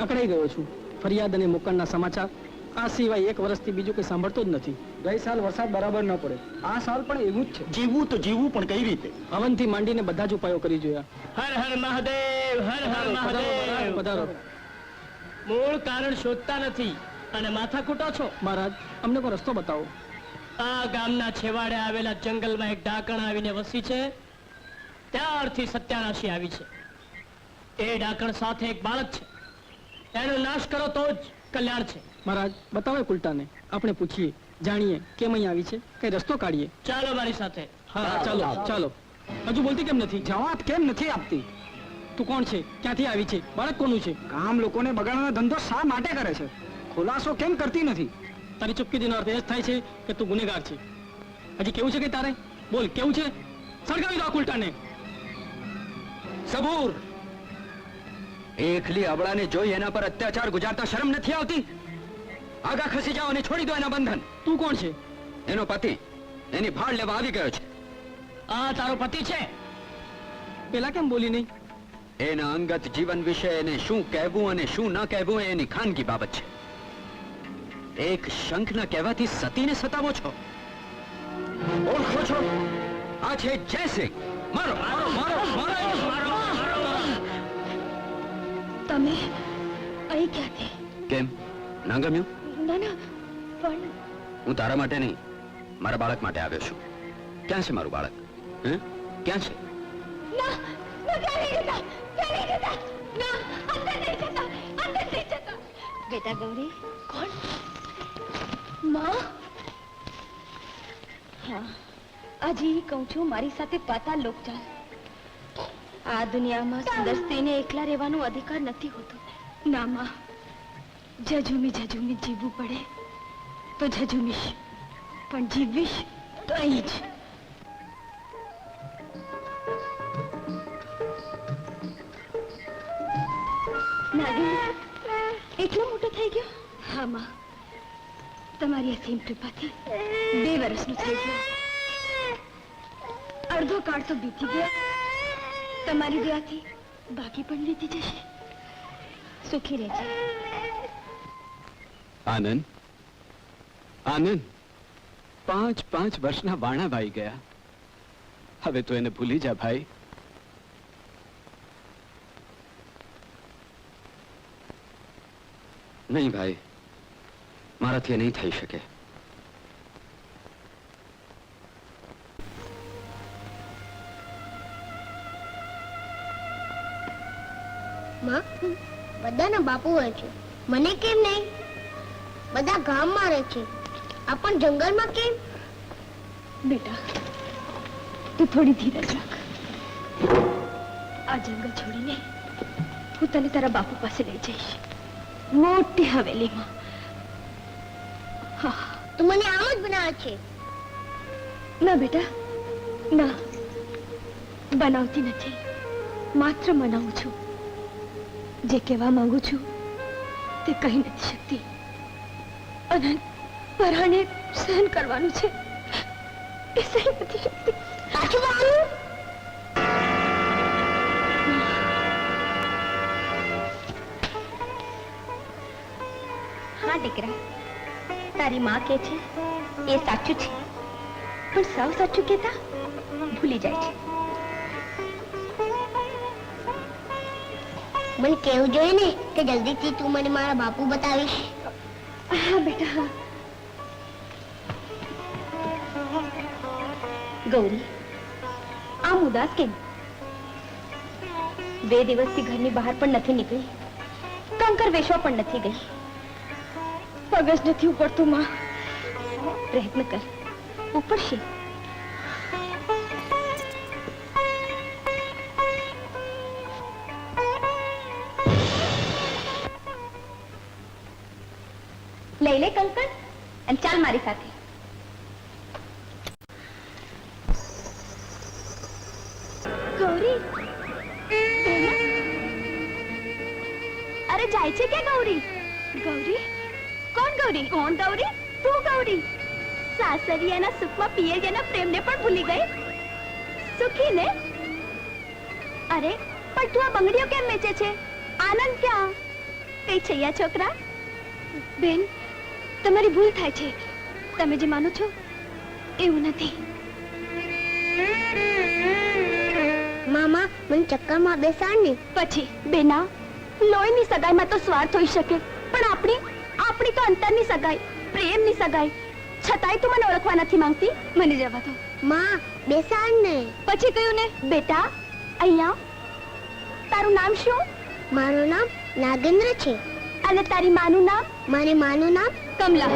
અકળાઈ ગયો છું. ફરિયાદ અને મુકણના સમાચાર આ સિવાય એક વર્ષથી બીજું કંઈ સાંભળતો જ નથી. ગઈ સાલ વરસાદ બરાબર ન પડે. આ સાલ પણ એવું જ છે. જીવવું તો જીવવું પણ કઈ રીતે? હવનથી માંડીને બધા જ ઉપાયો કરી જોયા. હર હર મહાદેવ હર હર મહાદેવ. પધારો મૂળ કારણ શોધતા નથી. અને માથા કૂટો છો? મહારાજ અમને કોઈ રસ્તો બતાવો. આ ગામના છેવાડે આવેલા જંગલમાં એક ડાકણ આવીને વસી છે. ત્યારથી સત્યાનાશી આવી છે. એ ડાકણ સાથે એક બાળક છે. એનો નાશ કરો તો જ કલ્યાણ છે. મહારાજ બતાવે એ ઉલટાને આપણે પૂછીએ જાણીએ કેમ અહીં આવી છે? કઈ રસ્તો કાઢીએ. ચાલો મારી સાથે. હા ચાલો ચાલો. હજુ બોલતી કેમ નથી? જવાબ કેમ નથી આપતી? તું કોણ છે? ક્યાંથી આવી છે? બાળક કોનું છે? ગામ લોકોને બગાડવાનો ધંધો શા માટે કરે છે? ખુલાસો કેમ કરતી નથી? તારી ચૂપકીનો અર્થ એ જ થાય છે કે તું ગુનેગાર છે. હજી કેવું છે કે તારે? બોલ કેવું છે? સળગાવી દો આ ઉલટાને સબૂર. એકલી અબળાને જોઈ એના પર અત્યાચાર ગુજારતા શરમ નથી આવતી? આગા ખસી જાઓ અને છોડી દો એના બંધન. તું કોણ છે? એનો પતિ. એની ભાળ લેવા આવી ગયો છે. આ તારો પતિ છે? પેલા કેમ બોલી નહીં? એના અંગત જીવન વિશે એને શું કહેવું અને શું ન કહેવું એની ખાનગી બાબત છે. એક શંખના કહેવાથી સતીને સતાવો છો? ઓળખો છો? આ છે જયસિંહ. મારો મારો મારો મારો. તમે? અહીં ક્યાંથી? કેમ? ના ગમ્યું? ના ના પણ હું તારા માટે નહીં મારા બાળક માટે આવ્યો છું. ક્યાં છે મારું બાળક? હે? ક્યાં છે? ના ના નહીં જતા? નહીં જતા? ના અંદર નહીં જતા અંદર નહીં જતા. બેટા ગૌરી કોણ? માં? હા આજે કહું છું મારી સાથે પાતાળ લોક ચાલ આ દુનિયામાં સુંદર સ્ત્રીને એકલા રહેવાનો અધિકાર નથી હોતો. ના, માં. જજુમી જજુમી જીવવું પડે તો જજુમીશ પણ જીવીશ તો અહીં જ. એટલો મોટો થઈ ગયો? હા, માં. તમારી અસીમ કૃપાથી બે વર્ષનું થઈ ગયું. અડધો કાળ તો બીતી ગયો. તમારી દયાથી બાકી પણ વીતી જશે. સુખી રહેજે. આનંદ? આનંદ? પાંચ પાંચ વર્ષના વાણા ભાઈ ગયા. હવે તો એને ભૂલી જા ભાઈ. નહીં ભાઈ, મારાથી નહીં થઈ શકે. માં? બધાના બાપુ હોય છે. મને કેમ નહીં? બધા ગામમાં રહે છે. આપણ જંગલમાં કેમ? બેટા તું થોડી ધીરજ રાખ. આ જંગલ છોડીને હું તને તારા બાપુ પાસે લઈ જઈશ. મોટી હવેલીમાં. હા. તું મને આમ જ બનાવે છે. ના બેટા ના. બનાવતી નથી. માત્ર મનાવું છું. જે કહેવા માંગુ છું તે કહી નથી શકતી. અનંત પરાણે સહન કરવાનું છે. એ સહી નથી શકતી. સાચું હા દીકરા. તારી માં કે છે એ સાચું છે. પણ સૌ સાચું કહેતા ભૂલી જાય છે. મને કેવું જોઈએ ને કે જલ્દીથી તું મને મારા બાપુ બતાવીશ. હા, બેટા ગૌરી, આમ ઉદાસ કેમ? બે દિવસથી ઘરની બહાર પણ નથી નીકળી. કંકર વેશવા પણ નથી ગઈ. પગજ નથી ઉપડતું, માં. પ્રયત્ન કર. ઉપડશે. લઈ લે કંકણ અને ચાલ મારી સાથે અરે જાય છે કે ગૌરી ગૌરી કોણ ગૌરી કોણ ગૌરી તું ગૌરી સાસરિયાના સુખમાં પિયરિયાના પ્રેમને પણ ભૂલી ગઈ સુખી ને અરે પણ તું આ બંગડીઓ કેમ વેચે છે આનંદ ક્યાં કઈ છૈયા છોકરા બેન તમારી ભૂલ થાય છે. તમે જે માનો છો એવું નથી. મામા મને ચક્કરમાં બેસાડ ને. પછી બેના લોહીની સગાઈમાં તો સ્વાર્થ હોઈ શકે. પણ આપણી આપણી તો અંતરની સગાઈ પ્રેમની સગાઈ. છતાંય તું મને ઓળખવા નથી માંગતી. મને જવા દો. માં બેસાડ ને. પછી કહ્યું ને? બેટા અહીંયા. તારું નામ શું? મારું નામ નાગેન્દ્ર છે. અને તારી માનું નામ? મારી માનું નામ કમલા.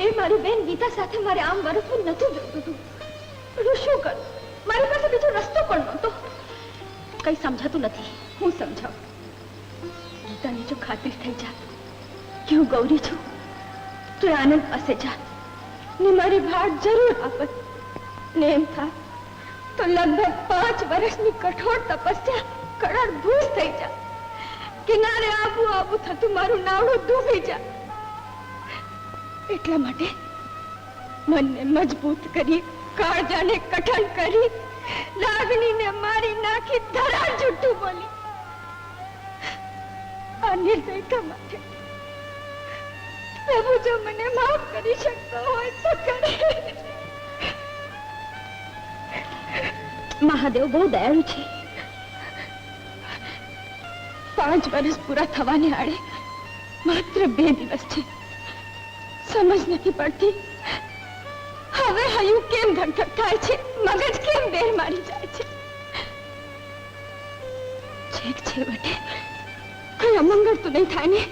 એ મારી બેન ગીતા સાથે મારે આમ વરસવું નતું જોતું. પણ શું કરું? મારી પાસે રસ્તો પણ નહોતો. કંઈ સમજાતું નથી. હું સમજાવું. ગીતાની જો ખાતરી થઈ જાત, કે હું ગૌરી છું તો આનંદ પાસે જા. ને મારી ભાટ જરૂર આપત. ને એમ થા તો લગભગ પાંચ વર્ષની કઠોર તપસ્યા કડાર ભૂસ થઈ જા. કિનારે આબુ આબુ થતું મારું નાવડું ડૂબી જા. એટલા માટે મનને મજબૂત કરી, કાળજાને કઠણ કરી, લાગણીને મારી નાખી ધરા જુઠ્ઠું બોલી. આ નિર્દયતા માટે પ્રભુ જો મને માફ કરી શકતો હોય તો કરે. મહાદેવ બહુ દયાળુ છે. પાંચ વર્ષ પૂરા થવાને આડે માત્ર બે દિવસ છે. સમજ નથી પડતી. હવે હયું કેમ ધકધક થાય છે? મગજ કેમ બેર મારી જાય છે? છેક છેવટે કઈ અમંગળ તો નહીં થાય ને?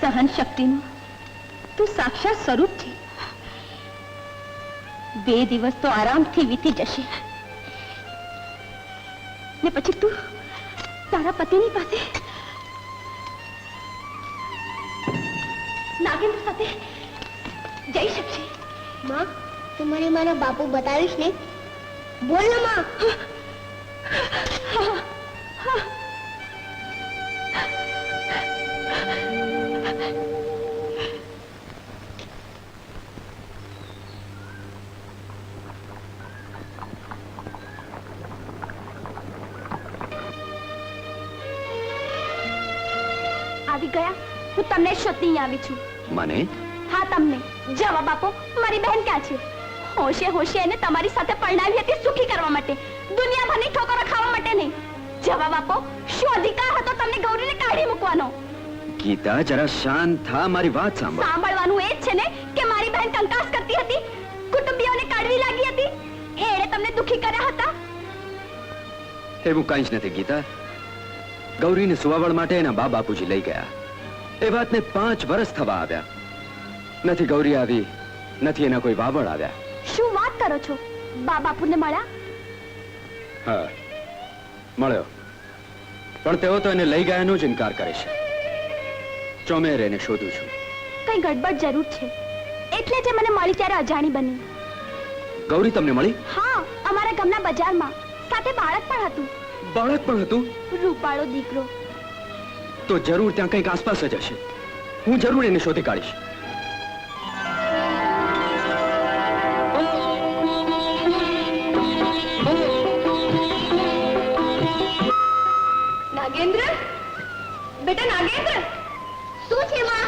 સહન શક્તિનું તું સાક્ષાત સ્વરૂપ છે. બે દિવસ તો આરામથી વીતી જશે. ને પછી તું તારા પતિની પાસે નાગેન્દ્ર સાથે જઈ શકશે. માં તું મને મારા બાપુ બતાવીશ ને? બોલ ને માં. હું તમને શોધતી અહીં આવી છું. મને? હા તમને. જવાબ આપો મારી બહેન ક્યાં છે? હોશે હોશે એને તમારી સાથે પરણાવી હતી સુખી કરવા માટે. દુનિયાભરની ઠોકરો ખાવા માટે નહીં. જવાબ આપો શું અધિકાર હતો તમને ગૌરીને કાઢી મૂકવાનો? ગીતા જરા શાંત થા મારી વાત સાંભળ. સાંભળવાનું એ જ છે ને કે મારી બહેન કંકાસ કરતી હતી કુટુંબીઓને કાઢવી લાગી હતી. એણે તમને દુખી કર્યા હતા? એવું કઈ જ નથી ગીતા. ગૌરીને સુવાવડ માટે એના બા બાપુજી લઈ ગયા. એ વાતને પાંચ વર્ષ થવા આવ્યા. નથી ગૌરી આવી નથી એના કોઈ વાવળ આવ્યા. શું વાત કરો છો? બા બાપુને મળ્યા? હા મળ્યો. પણ તેઓ તો એને લઈ ગયાનો જ ઇનકાર કરે છે. ચોમેર એને શોધું છું. કઈ ગડબડ જરૂર છે? એટલે જે મને મળી ત્યારે અજાણી બની. ગૌરી તમને મળી? હા અમારા ગામના બજારમાં. સાથે બાળક પણ હતું. બાળક પણ હતું? રૂપાળો દીકરો. તો જરૂર ત્યાં કંઈક આસપાસ જ હશે. હું જરૂર એને શોધી કાઢીશ. નાગેન્દ્ર? બેટા, નાગેન્દ્ર? શું છે માં?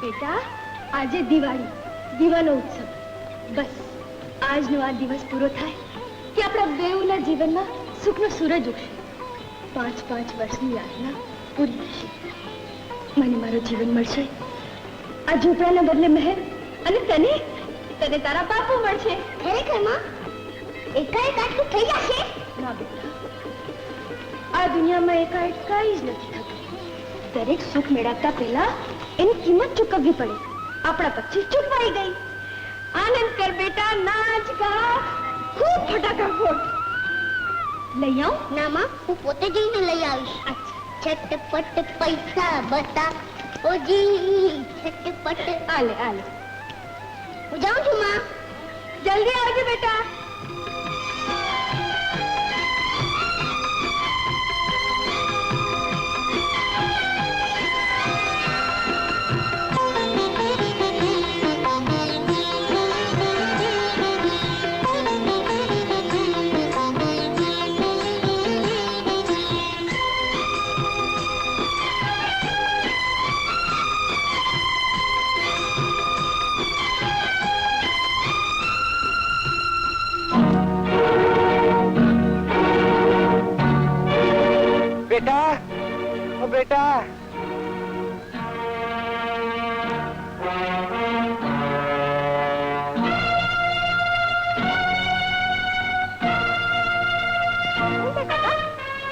બેટા, આજે દિવાળી દીવાનો ઉત્સવ. બસ, આજનો આ દિવસ પૂરો થાય કે આપણા બેઉના જીવનમાં સુખનો સૂરજ ઉગશે. પાંચ પાંચ વર્ષની યાતના પૂરી થશે મને મારું જીવન મળશે. આ ઝૂંપડાના બદલે મહેલ અને તને? તને તારા બાપુ મળશે. ખરેખરમાં એકાએક આટલું થઈ જશે? ના બેટા આ દુનિયામાં એકાએક કાંઈ જ નથી થતું. દરેક સુખ મેળવતા પહેલા એની કિંમત ચૂકવવી પડે. આપણા પછી ચૂકવાઈ ગઈ. આનંદ કર બેટા નાચ ગા ખૂબ ફટાકા ફોડ લઈ આવ. ના માં હું પોતે જઈને લઈ આવીશ. છટપટ પૈસા બતા ઓજી છટપટ આલે આલે હું જાઉં છું માં જલ્દી આવજો બેટા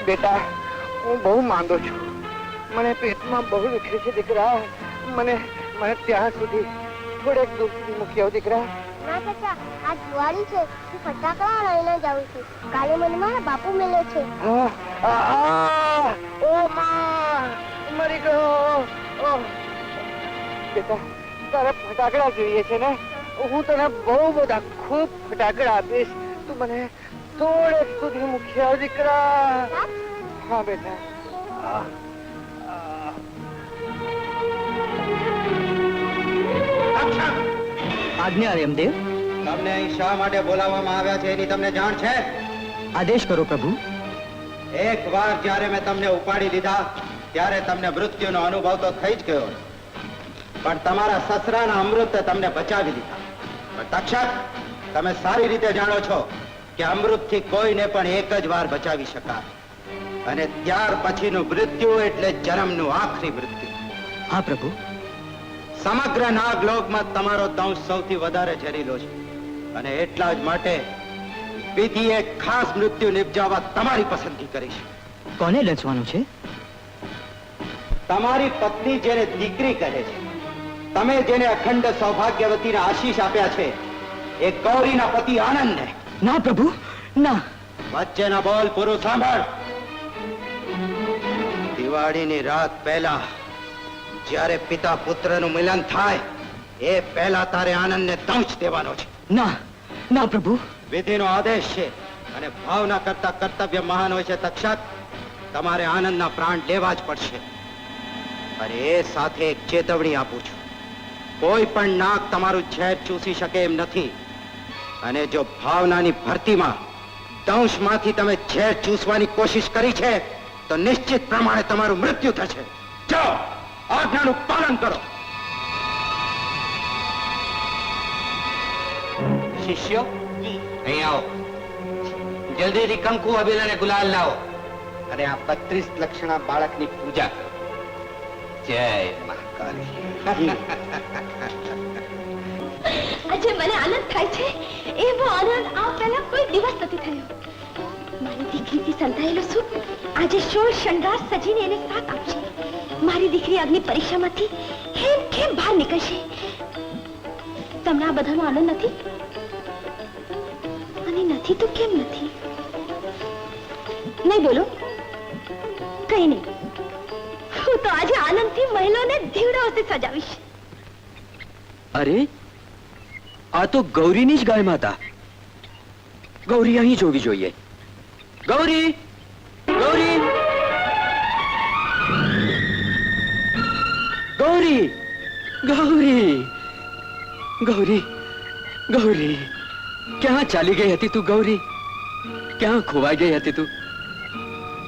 બેટા હું બહુ માંદો છું. મને પેટમાં બહુ દુખે છે દીકરા. મને મને ત્યાં સુધી થોડેક દૂર સુધી મૂકી આવ દીકરા. ના કાકા આ દિવાળી છે હું ફટાકડા લઈને જાઉં છું. કાલે મને મારા બાપુ મળે છે. આ, આ, આ, ઓ માં મરી ગયો. બેટા તારે ફટાકડા જોઈએ છે ને? હું તને બહુ બધા ખૂબ ફટાકડા આપીશ. તું મને થોડેક સુધી મૂકી દીકરા હા બેટા. આજ્ઞા રેમદેવ. તમને અહીં શા માટે બોલાવવામાં આવ્યા છે એની તમને જાણ છે? આદેશ કરો પ્રભુ. એક વાર જ્યારે મેં તમને ઉપાડી દીધા ત્યારે તમને મૃત્યુનો અનુભવ તો થઈ જ ગયો. પણ તમારા સસરાના અમૃતે તમને બચાવી દીધા. પણ તક્ષક તમે સારી રીતે જાણો છો કે અમૃતથી કોઈને પણ એક જ વાર બચાવી શકાય. અને ત્યાર પછીનું મૃત્યુ એટલે જન્મનું આખરી મૃત્યુ. હા પ્રભુ. સમગ્ર નાગલોકમાં તમારો દંશ સૌથી વધારે ઝેરીલો છે. અને એટલા જ માટે વિધિએ ખાસ મૃત્યુ નિપજાવવા તમારી પસંદગી કરી છે. કોને લચવાનું છે? તમારી પત્ની જેને દીકરી કહે છે. તમે જેને અખંડ સૌભાગ્યવતીના આશીષ આપ્યા છે એ ગૌરીના પતિ આનંદને ના પ્રભુ ના. વચ્ચેના બોલ પૂરું સાંભળ. દિવાળીની રાત પહેલા જ્યારે પિતા પુત્રનું મિલન થાય એ પહેલા તારે આનંદને દંશ દેવાનો છે. ના ના પ્રભુ. વિધિનો આદેશ છે અને ભાવના કરતા કર્તવ્ય મહાન હોય છે તક્ષક. તમારે આનંદના પ્રાણ લેવા જ પડશે. અને એ સાથે એક ચેતવણી આપું છું. કોઈ પણ નાક તમારું ઝેર ચૂસી શકે એમ નથી. અને જો ભાવનાની ભરતીમાં દંશમાંથી તમે ઝેર ચૂસવાની કોશિશ કરી છે તો નિશ્ચિત પ્રમાણે તમારું મૃત્યુ થશે. જાઓ આજ્ઞાનું પાલન કરો. શિષ્યો અહીં આવો. જલ્દીથી કંકુ અબીલ અને ગુલાલ લાવો. અને આ બત્રીસ લક્ષણા બાળકની પૂજા કરો. જય મહાકાળી આજે મને આનંદ થાય છે. એવો આનંદ આ પહેલા કોઈ દિવસ નથી થયો. મારી દીકરીથી સંતાયેલો સુખ આજે શોળ શણગાર સજીને એને સાથ આપશે. મારી દીકરી આગની પરીક્ષામાંથી ખેમ ખેમ બહાર નીકળશે. તમને આ બધાનો આનંદ નથી? અને નથી તો કેમ નથી? નહીં બોલો. કઈ નહીં. હું તો આજે આનંદથી મહિલાને દીવડાઓથી સજાવીશ. અરે આ તો ગૌરીની જ ગાય માતા ગૌરી અહીં જોવી જોઈએ ગૌરી ગૌરી ગૌરી ગૌરી ગૌરી ગૌરી ક્યાં ચાલી ગઈ હતી તું ગૌરી ક્યાં ખોવાઈ ગઈ હતી તું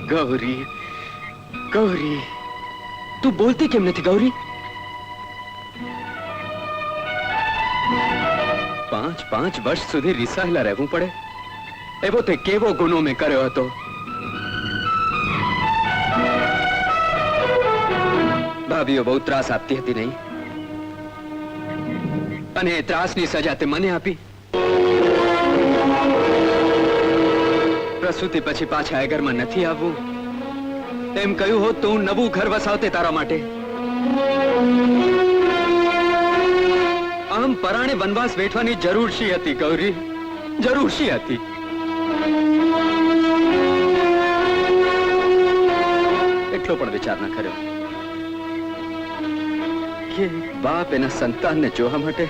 ગૌરી ગૌરી તું બોલતી કેમ નથી ગૌરી પાંચ પાંચ વર્ષ સુધી રિસાયેલા રહેવું પડે? એવો તે કેવો ગુનો મેં કર્યો હતો? ભાભીઓ, બહુ ત્રાસ આપતી હતી નહીં? અને એ ત્રાસની સજા તે મને આપી? પ્રસૂતિ પછી પાછા એ ઘરમાં નથી આવવું? એમ કહ્યું હોત તો હું નવું ઘર વસાવતે તારા માટે. પરાણે વનવાસ વેઠવાની જરૂર શી હતી, ગૌરી? જરૂર શી હતી? એટલો પણ વિચાર ન કર્યો. કે બાપ એના સંતાનને જોવા માટે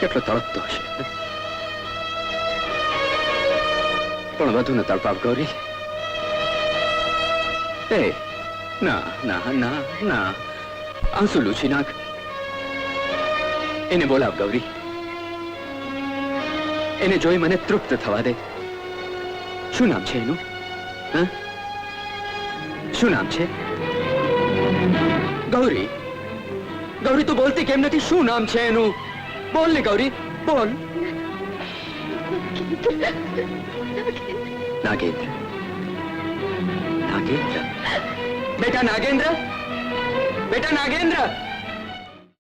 કેટલો તળપતો હશે? પણ વધુ ન તડપાવ, ગૌરી. એ, ના ના ના ના. આંસુ લૂછી નાખ. એને બોલાવ, ગૌરી. એને જોઈ મને તૃપ્ત થવા દે. શું નામ છે એનું? શું નામ છે? ગૌરી ગૌરી, તું બોલતી કેમ નથી? શું નામ છે એનું? બોલ ને, ગૌરી, બોલ. નાગેન્દ્ર. નાગેન્દ્ર? બેટા નાગેન્દ્ર? બેટા નાગેન્દ્ર?